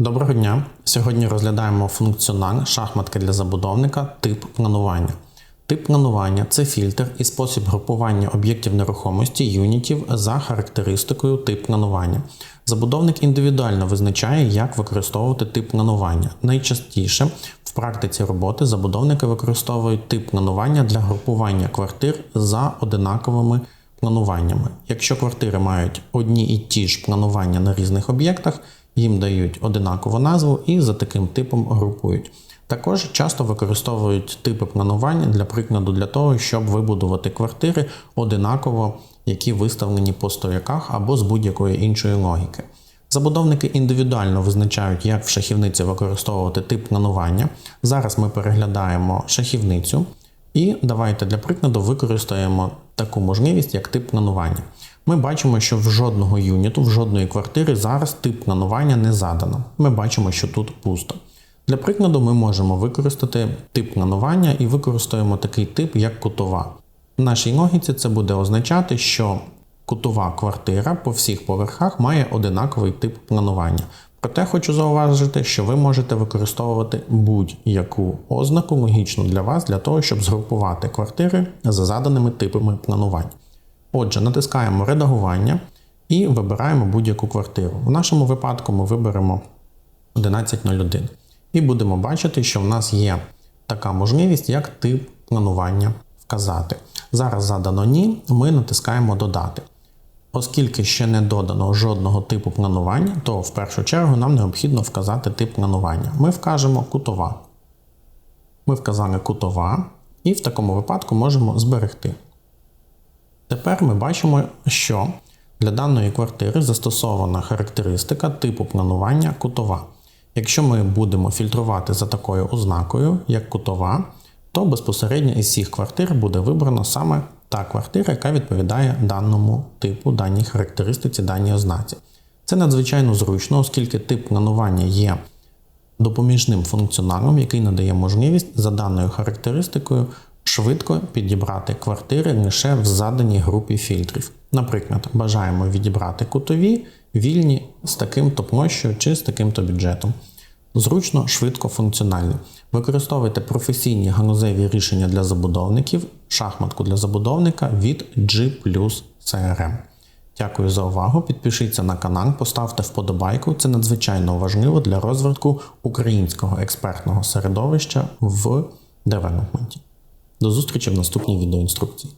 Доброго дня! Сьогодні розглядаємо функціонал шахматки для забудовника тип планування. Тип планування це фільтр і спосіб групування об'єктів нерухомості юнітів за характеристикою тип планування. Забудовник індивідуально визначає, як використовувати тип планування. Найчастіше в практиці роботи забудовники використовують тип планування для групування квартир за одинаковими плануваннями. Якщо квартири мають одні і ті ж планування на різних об'єктах, їм дають одинакову назву і за таким типом групують. Також часто використовують типи планування для прикладу для того, щоб вибудувати квартири одинаково, які виставлені по стояках або з будь-якої іншої логіки. Забудовники індивідуально визначають, як в шахівниці використовувати тип планування. Зараз ми переглядаємо шахівницю і давайте для прикладу використаємо таку можливість, як тип планування. Ми бачимо, що в жодного юніту, в жодної квартири зараз тип планування не задано. Ми бачимо, що тут пусто. Для прикладу, ми можемо використати тип планування і використаємо такий тип, як кутова. В нашій логіці це буде означати, що кутова квартира по всіх поверхах має одинаковий тип планування. Проте хочу зауважити, що ви можете використовувати будь-яку ознаку логічну для вас для того, щоб згрупувати квартири за заданими типами планувань. Отже, натискаємо редагування і вибираємо будь-яку квартиру. В нашому випадку ми виберемо 1101. І будемо бачити, що в нас є така можливість, як тип планування вказати. Зараз задано ні, ми натискаємо Додати. Оскільки ще не додано жодного типу планування, то в першу чергу нам необхідно вказати тип планування. Ми вкажемо кутова. Ми вказали кутова, і в такому випадку можемо зберегти. Тепер ми бачимо, що для даної квартири застосована характеристика типу планування кутова. Якщо ми будемо фільтрувати за такою ознакою, як кутова, то безпосередньо із всіх квартир буде вибрано саме та квартира, яка відповідає даному типу, даній характеристиці, даній ознаці. Це надзвичайно зручно, оскільки тип планування є допоміжним функціоналом, який надає можливість за даною характеристикою швидко підібрати квартири лише в заданій групі фільтрів. Наприклад, бажаємо відібрати кутові, вільні з таким-то площею чи з таким-то бюджетом. Зручно, швидко, функціонально. Використовуйте професійні ганузеві рішення для забудовників, шахматку для забудовника від G CRM. Дякую за увагу. Підпишіться на канал, поставте вподобайку. Це надзвичайно важливо для розвитку українського експертного середовища в девелопменті. До зустрічі в наступній відеоінструкції.